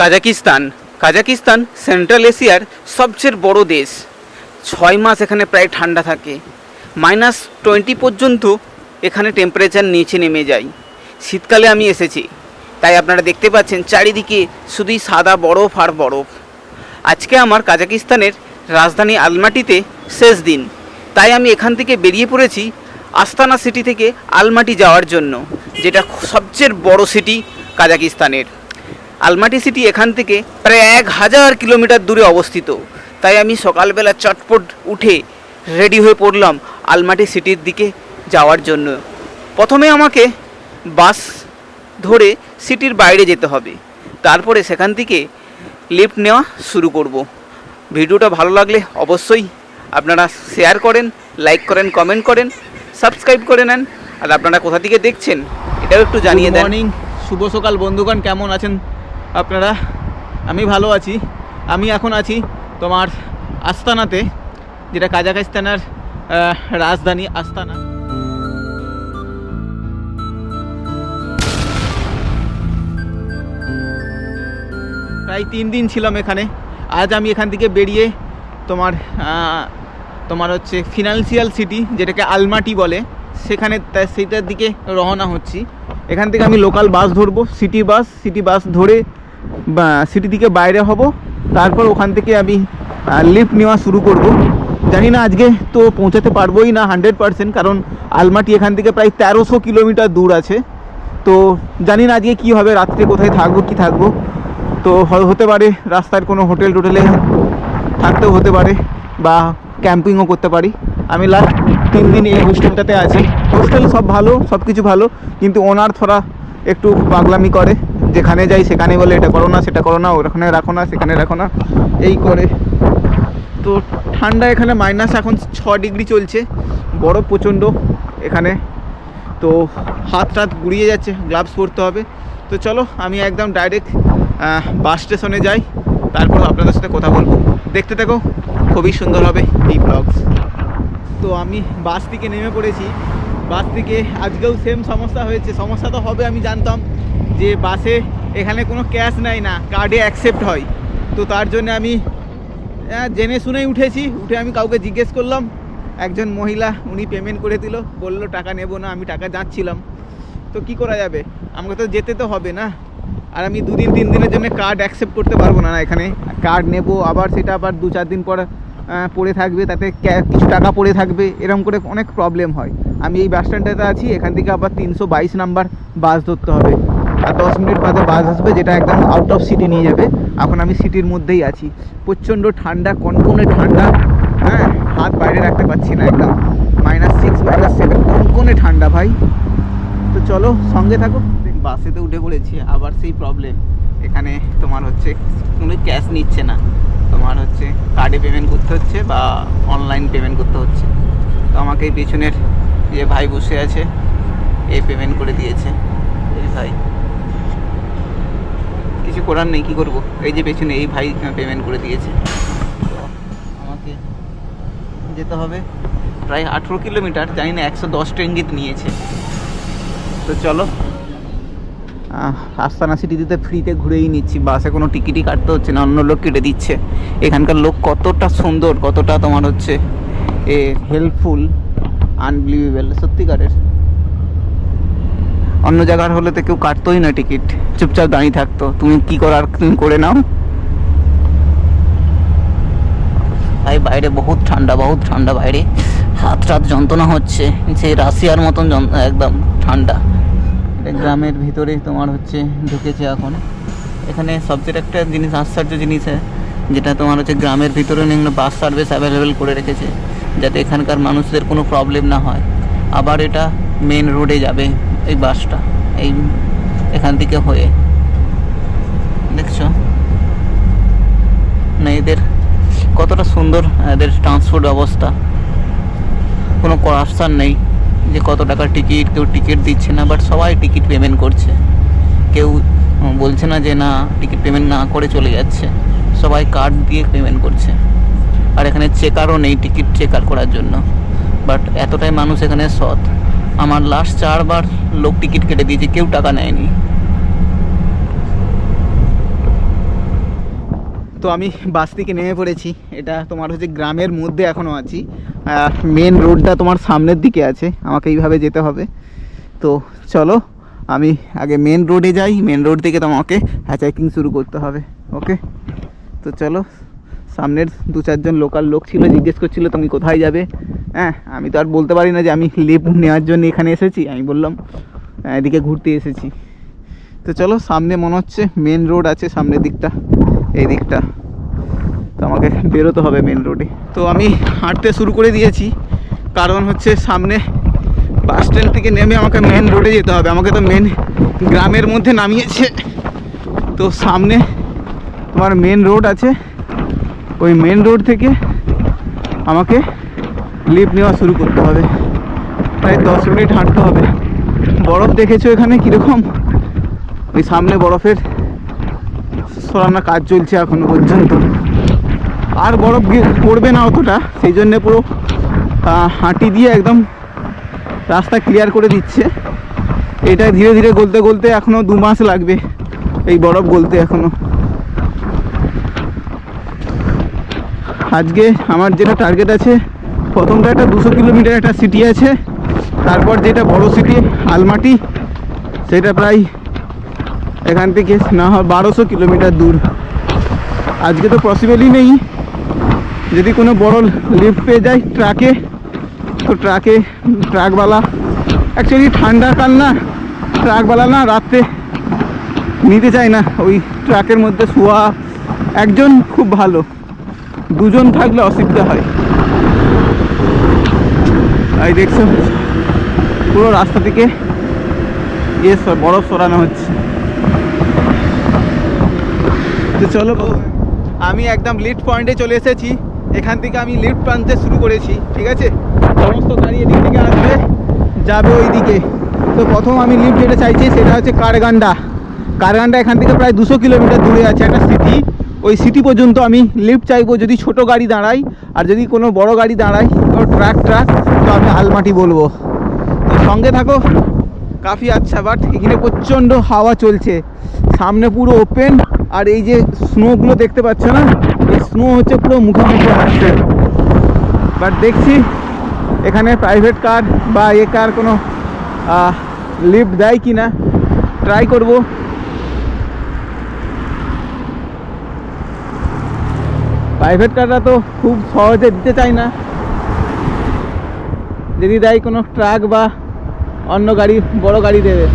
Kazakhstan. Kazakhstan central এশিয়ার সবচেয়ে বড় দেশ। ছয় মাস এখানে প্রায় ঠান্ডা থাকে। মাইনাস টোয়েন্টি পর্যন্ত এখানে টেম্পারেচার নিচে নেমে যায়। শীতকালে আমি এসেছি। তাই আপনারা দেখতে পাচ্ছেন চারিদিকে শুধুই সাদা বরফ আর বরফ। আজকে আমার কাজাকিস্তানের রাজধানী আলমাটিতে শেষ দিন। তাই আমি এখান থেকে বেরিয়ে পড়েছি আস্তানা সিটি থেকে আলমাটি যাওয়ার জন্য, যেটা সবচেয়ে বড় সিটি কাজাকিস্তানের। আলমাটি সিটি এখান থেকে প্রায় এক হাজার কিলোমিটার দূরে অবস্থিত। তাই আমি সকালবেলা চটপট উঠে রেডি হয়ে পড়লাম আলমাটি সিটির দিকে যাওয়ার জন্য। প্রথমে আমাকে বাস ধরে সিটির বাইরে যেতে হবে। তারপরে সেখান থেকে লিফট নেওয়া শুরু করব। ভিডিওটা ভালো লাগলে অবশ্যই আপনারা শেয়ার করেন লাইক করেন কমেন্ট করেন সাবস্ক্রাইব করে নেন। আর আপনারা কোথা থেকে দেখছেন এটাও একটু জানিয়ে দেন। মর্নিং শুভ সকাল বন্ধুগণ কেমন আছেন? আপনারা, আমি ভালো আছি। আমি এখন আছি তোমার আস্তানাতে, যেটা কাজাকিস্তানের রাজধানী আস্তানা। প্রায় তিন দিন ছিলাম এখানে। আজ আমি এখান থেকে বেরিয়ে তোমার তোমার হচ্ছে ফিনান্সিয়াল সিটি, যেটাকে আলমাটি বলে, সেখানে সেইটার দিকে রওনা হচ্ছি। এখান থেকে আমি লোকাল বাস ধরবো, সিটি বাস সিটি বাস ধরে সিটি থেকে বাইরে হব, তারপর ওখান থেকে আমি লিফট নেওয়া শুরু করব। জানি না আজকে তো পৌঁছাতে পারবোই না হান্ড্রেড পারসেন্ট কারণ আলমাটি এখান থেকে প্রায় তেরোশো কিলোমিটার দূর আছে। তো জানি না আজকে কী হবে, রাত্রে কোথায় থাকব, কি থাকব। তো হতে পারে রাস্তার কোনো হোটেল টোটেলে থাকতেও হতে পারে বা ক্যাম্পিংও করতে পারি। আমি লাস্ট তিন দিন এই হোস্টেলটাতে আছি। হোস্টেল সব ভালো সব কিছু ভালো, কিন্তু ওনার থোড়া একটু পাগলামি করে। যেখানে যাই সেখানে বলে, এটা করো না, সেটা করো না, ওখানে রাখো না, সেখানে রাখো না। এই করে। তো ঠান্ডা এখানে মাইনাস এখন ছ ডিগ্রি চলছে, বরফ প্রচণ্ড এখানে। তো হাত টাত গুড়িয়ে যাচ্ছে গ্লাভস পরতে হবে। তো চলো, আমি একদম ডাইরেক্ট বাস স্টেশনে যাই, তারপর আপনাদের সাথে কথা বলব। দেখতে থাকো, খুবই সুন্দর হবে এই ব্লগস তো আমি বাস থেকে নেমে পড়েছি। বাস থেকে আজকেও সেম সমস্যা হয়েছে, সমস্যা তো হবে আমি জানতাম। যে বাসে এখানে কোনো ক্যাশ নেয় না কার্ডে অ্যাকসেপ্ট হয়। তো তার জন্য আমি হ্যাঁ, জেনে শুনেই উঠেছি। উঠে আমি কাউকে জিজ্ঞেস করলাম। একজন মহিলা উনি পেমেন্ট করে দিল। বলল টাকা নেব না আমি টাকা যাচ্ছিলাম। তো কি করা যাবে? আমাকে তো যেতে তো হবে না। আর আমি দুদিন তিন দিনের জন্য কার্ড অ্যাকসেপ্ট করতে পারব না এখানে। কার্ড নেব আবার সেটা আবার দু চার দিন পর পড়ে থাকবে। তাতে কিছু টাকা পড়ে থাকবে। এরকম করে অনেক প্রবলেম হয়। আমি এই বাস স্ট্যান্ডটাতে আছি। এখান থেকে আবার তিনশো বাইশ নাম্বার বাস ধরতে হবে। আর দশ মিনিট বাদে বাস আসবে, যেটা একদম আউট অফ সিটি নিয়ে যাবে। এখন আমি সিটির মধ্যেই আছি। প্রচণ্ড ঠান্ডা, কনকনে ঠান্ডা। হ্যাঁ হাত বাইরে রাখতে পারছি না একদম। মাইনাস সিক্স মাইনাস সেভেন কনকনে ঠান্ডা ভাই। তো চলো, সঙ্গে থাকো। বাসেতে উঠে পড়েছি, আবার সেই প্রবলেম এখানে তোমার হচ্ছে, কোনো ক্যাশ নিচ্ছে না। তোমার হচ্ছে কার্ডে পেমেন্ট করতে হচ্ছে বা অনলাইন পেমেন্ট করতে হচ্ছে। তো আমাকে এই পেছনের যে ভাই বসে আছে এই পেমেন্ট করে দিয়েছে। এই ভাই। কিছু করার নেই, কী করব? এই যে পেছনে এই ভাই পেমেন্ট করে দিয়েছে। আমাকে যেতে হবে। প্রায় আঠেরো কিলোমিটার, জানি না, একশো দশ ট্রেঙ্গিত নিয়েছে। তো চলো আস্তানা সিটিতে ফ্রিতে ঘুরেই নিচ্ছি। বাসে কোনো টিকিটই কাটতে হচ্ছে না, অন্য লোক কেটে দিচ্ছে। এখানকার লোক কতটা সুন্দর, কতটা তোমার হচ্ছে, এ হেল্পফুল আনবিলিভেবল সত্যিকারের। অন্য জায়গার হলে তো কেউ কাটতোই না টিকিট। চুপচাপ দাঁড়িয়ে থাকতো। তুমি কি করার তুমি করে নাও। ভাই, বাইরে বহুত ঠান্ডা বহুত ঠান্ডা বাইরে। হাত টাত যন্ত্রণা হচ্ছে। সেই রাশিয়ার মতন একদম ঠান্ডা। গ্রামের ভিতরে তোমার হচ্ছে ঢুকেছে এখন। এখানে সবচেয়ে একটা জিনিস আশ্চর্য জিনিস যেটা তোমার হচ্ছে গ্রামের ভিতরে বাস সার্ভিস অ্যাভেলেবেল করে রেখেছে, যাতে এখানকার মানুষদের কোনো প্রবলেম না হয়। আবার এটা মেন রোডে যাবে। এই বাসটা, এই এখান থেকে হয়ে। দেখছ? না, এদের কতটা সুন্দর, এদের ট্রান্সপোর্ট ব্যবস্থা। কোনো করাপশান নেই যে কত টাকার টিকিট কেউ টিকিট দিচ্ছে না বাট সবাই টিকিট পেমেন্ট করছে। কেউ বলছে না যে না টিকিট পেমেন্ট না করে চলে যাচ্ছে। সবাই কার্ড দিয়ে পেমেন্ট করছে। আর এখানে চেকারও নেই টিকিট চেকার করার জন্য। বাট এতটাই মানুষ এখানে সৎ। আমার লাস্ট চারবার লোক টিকিট কেটে দিয়েছে, কেউ টাকা নেয়নি। তো আমি বাস থেকে নেমে পড়েছি। এটা তোমার হচ্ছে গ্রামের মধ্যে এখনও আছি। মেন রোডটা তোমার সামনের দিকে আছে। আমাকে এইভাবে যেতে হবে। তো চলো, আমি আগে মেন রোডে যাই। মেন রোড থেকে তোমাকে হ্যাচাইকিং শুরু করতে হবে। ওকে তো চলো, সামনের দু চারজন লোকাল লোক ছিল, জিজ্ঞেস করছিল তুমি কোথায় যাবে? হ্যাঁ আমি তো আর বলতে পারি না যে আমি লিফট নেওয়ার জন্য এখানে এসেছি। আমি বললাম "হ্যাঁ, এদিকে ঘুরতে এসেছি। তো চলো সামনে মনে হচ্ছে মেন রোড আছে সামনের দিকটা এই দিকটা। তো আমাকে বেরোতে হবে মেন রোডে তো আমি হাঁটতে শুরু করে দিয়েছি কারণ হচ্ছে সামনে বাস স্ট্যান্ড থেকে নেমে আমাকে মেন রোডে যেতে হবে। আমাকে তো মেন গ্রামের মধ্যে নামিয়েছে। তো সামনে তোমার মেন রোড আছে। ওই মেন রোড থেকে আমাকে লিফট নেওয়া শুরু করতে হবে। প্রায় দশ মিনিট হাঁটতে হবে। বরফ দেখেছ এখানে কীরকম? ওই সামনে বরফের সরানোর কাজ চলছে এখনও পর্যন্ত। আর বরফ পড়বে না অতটা, সেই জন্যে পুরো হাঁটি দিয়ে একদম রাস্তা ক্লিয়ার করে দিচ্ছে। এটা ধীরে ধীরে গলতে গলতে এখনও দু মাস লাগবে এই বরফ গলতে এখনও আজকে আমার যেটা টার্গেট আছে প্রথমটা একটা দুশো কিলোমিটার একটা সিটি আছে। তারপর যেটা বড় সিটি আলমাটি, সেটা প্রায় এখান থেকে না হয় বারোশো কিলোমিটার দূর। আজকে তো পসিবলই নেই। যদি কোনো বড় লিফট পেয়ে যাই ট্রাকে তো ট্রাকে ট্রাকওয়ালা অ্যাকচুয়ালি ঠান্ডা কাল না ট্রাকওয়ালা না, রাত্রে নিতে চায় না। ওই ট্রাকের মধ্যে শোয়া একজন খুব ভালো। দুজন থাকলে অসুবিধা হয়। এই দেখছ? পুরো রাস্তা থেকে ইয়ে বরফ সরানো হচ্ছে। তো চলো, আমি একদম লিফট পয়েন্টে চলে এসেছি। এখান থেকে আমি লিফট টানতে শুরু করেছি, ঠিক আছে? সমস্ত গাড়ি এদিক থেকে আসবে যাবে ওই দিকে তো প্রথম আমি লিফট যেটা চাইছি সেটা হচ্ছে কারগান্ডা। কারগান্ডা এখান থেকে প্রায় দুশো কিলোমিটার দূরে আছে একটা সিটি ওই সিটি পর্যন্ত আমি লিফট চাইব যদি ছোট গাড়ি দাঁড়াই আর যদি কোনো বড় গাড়ি দাঁড়াই কোনো ট্রাক ট্রাক তো আমি আলমাটি বলব। তো সঙ্গে থাকো, কাফি আচ্ছা বাট এখানে প্রচণ্ড হাওয়া চলছে। সামনে পুরো ওপেন আর এই যে স্নোগুলো দেখতে পাচ্ছ না, এই স্নো হচ্ছে পুরো মুখে মুখে আসছে বাট দেখছি, এখানে প্রাইভেট কার বা এ কার কোনো লিফট দেয় কি না ট্রাই করব। প্রাইভেট কাররা তো খুব সহজে দিতে চায় না। যদি দেয় কোনো ট্রাক বা অন্য গাড়ি বড় গাড়ি দেবে।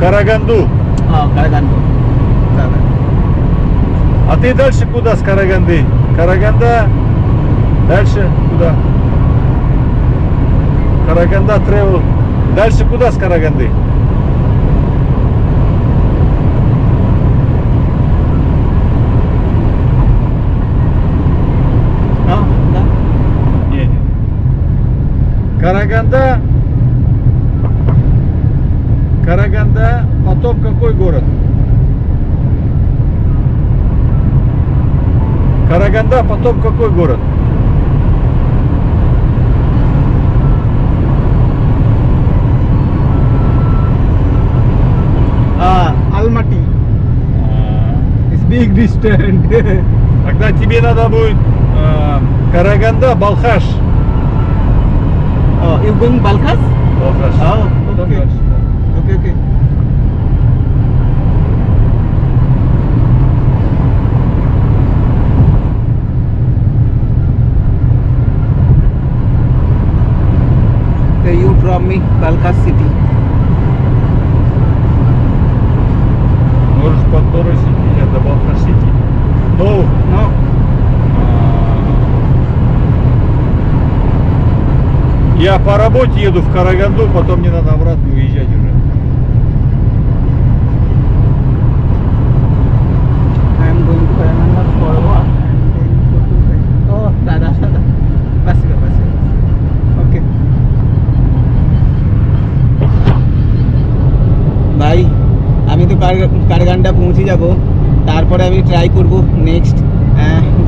Караганду. А, Караганду. Да, да. А ты дальше куда с Караганды? Караганда. Дальше куда? Караганда Тревел. Дальше куда с Караганды? А, да. Караганда Караганда, потом какой город? Караганда, потом какой город? А, Алмати. А. It's big distance. Тогда тебе надо будет а, Караганда, Балхаш. Oh, you Балхаш. А, Balkhas. Oh, okay. Balkhas. Okay. Okay, you drop me Balkhas city. Можешь по второй сети, это Балхаш Сити. Ну, No. я по работе еду в Караганду, потом мне надо обратно уезжать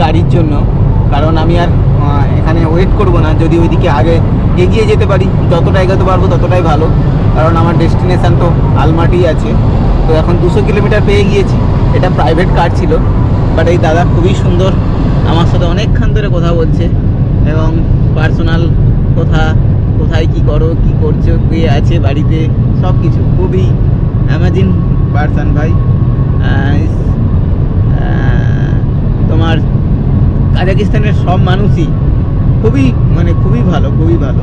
গাড়ির জন্য। কারণ আমি আর এখানে ওয়েট করব না, যদি ওইদিকে আগে এগিয়ে যেতে পারি যতটা এগোতে পারব ততটাই ভালো। কারণ আমার ডেস্টিনেশান তো আলমাটি আছে, তো এখন দুশো কিলোমিটার পেয়ে গিয়েছি। এটা প্রাইভেট কার ছিল বাট এই দাদা খুবই সুন্দর আমার সাথে অনেকক্ষণ ধরে কথা বলছে এবং পার্সোনাল কথা, কোথায় কি করো, কি করছ, কে আছে বাড়িতে সব কিছু খুবই অ্যামাজিন পার্সন ভাই। তোমার কাজাকিস্তানের সব মানুষই খুবই মানে খুবই ভালো খুবই ভালো।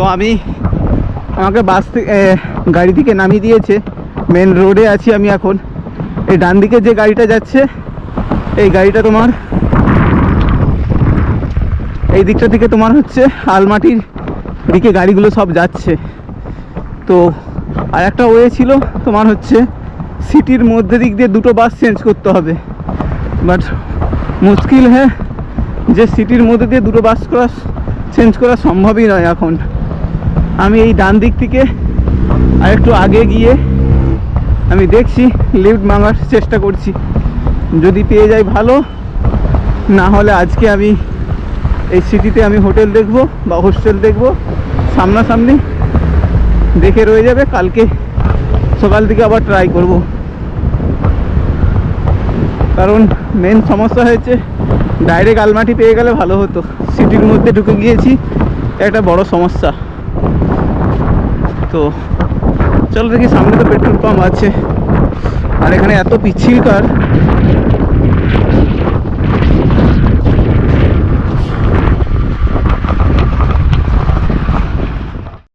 তো আমি আমাকে বাস থেকে গাড়ি থেকে নামিয়ে দিয়েছে। মেন রোডে আছি আমি এখন। এই ডান দিকে যে গাড়িটা যাচ্ছে, এই গাড়িটা তোমার এই দিকটা থেকে তোমার হচ্ছে আলমাটির দিকে গাড়িগুলো সব যাচ্ছে। তো আর একটা ওয়ে ছিল তোমার হচ্ছে সিটির মধ্যে দিক দিয়ে দুটো বাস চেঞ্জ করতে হবে। বাট মুশকিল হ্যাঁ যে সিটির মধ্যে দিয়ে দুটো বাস করা চেঞ্জ করা সম্ভবই নয় এখন। আমি এই ডান দিক থেকে আর একটু আগে গিয়ে আমি দেখছি লিফট মাঙার চেষ্টা করছি। যদি পেয়ে যাই ভালো, না হলে আজকে আমি এই সিটিতে আমি হোটেল দেখব বা হোস্টেল দেখব। সামনাসামনি দেখে রয়ে যাবে, কালকে সকাল থেকে আবার ট্রাই করব। কারণ মেন সমস্যা হয়েছে ডাইরেক্ট আলমাটি পেয়ে গেলে ভালো হতো। সিটির মধ্যে ঢুকে গিয়েছি, একটা বড় সমস্যা। তো চলো দেখি সামনে তো পেট্রোল পাম্প আছে। আর এখানে এত পিচ্ছিল কার।